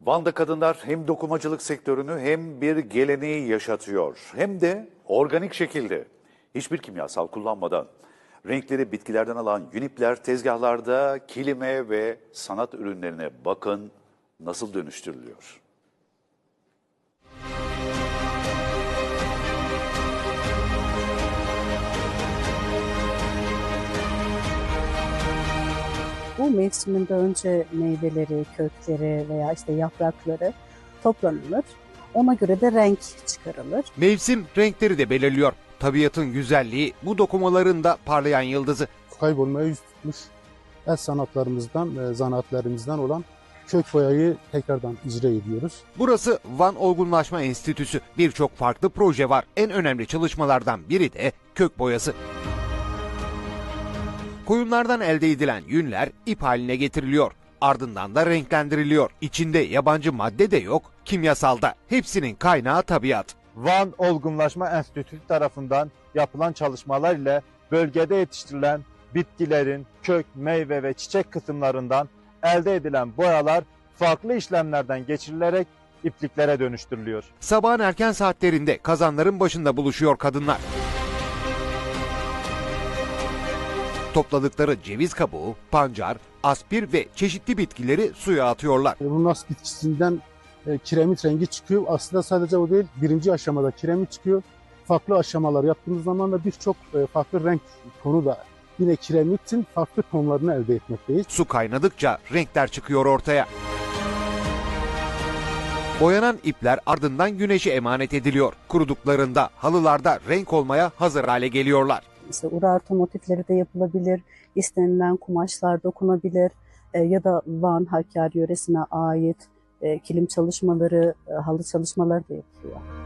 Van'da kadınlar hem dokumacılık sektörünü hem bir geleneği yaşatıyor. Hem de organik şekilde. Hiçbir kimyasal kullanmadan. Renkleri bitkilerden alan Unipler tezgahlarda kilime ve sanat ürünlerine bakın nasıl dönüştürülüyor. Bu mevsiminde önce meyveleri, kökleri veya işte yaprakları toplanılır. Ona göre de renk çıkarılır. Mevsim renkleri de belirliyor. Tabiatın güzelliği bu dokumaların da parlayan yıldızı. kaybolmaya yüz tutmuş el sanatlarımızdan, e, zanaatlerimizden olan kök boyayı tekrardan icra ediyoruz. Burası Van Olgunlaşma Enstitüsü. Birçok farklı proje var. En önemli çalışmalardan biri de kök boyası. Koyunlardan elde edilen yünler ip haline getiriliyor. Ardından da renklendiriliyor. İçinde yabancı madde de yok, kimyasalda. Hepsinin kaynağı tabiat. Van Olgunlaşma Enstitüsü tarafından yapılan çalışmalar ile bölgede yetiştirilen bitkilerin kök, meyve ve çiçek kısımlarından elde edilen boyalar farklı işlemlerden geçirilerek ipliklere dönüştürülüyor. Sabahın erken saatlerinde kazanların başında buluşuyor kadınlar. Topladıkları ceviz kabuğu, pancar, aspir ve çeşitli bitkileri suya atıyorlar. E, Bu nas bitkisinden e, kiremit rengi çıkıyor. Aslında sadece o değil, birinci aşamada kiremit çıkıyor. Farklı aşamalar yaptığımız zaman da birçok e, farklı renk tonu da yine kiremitin farklı tonlarını elde etmekteyiz. Su kaynadıkça renkler çıkıyor ortaya. Boyanan ipler ardından güneşe emanet ediliyor. Kuruduklarında halılarda renk olmaya hazır hale geliyorlar. İşte urartu motifleri de yapılabilir, istenilen kumaşlar dokunabilir e, ya da Van Hakkari yöresine ait e, kilim çalışmaları, e, halı çalışmaları da yapılıyor.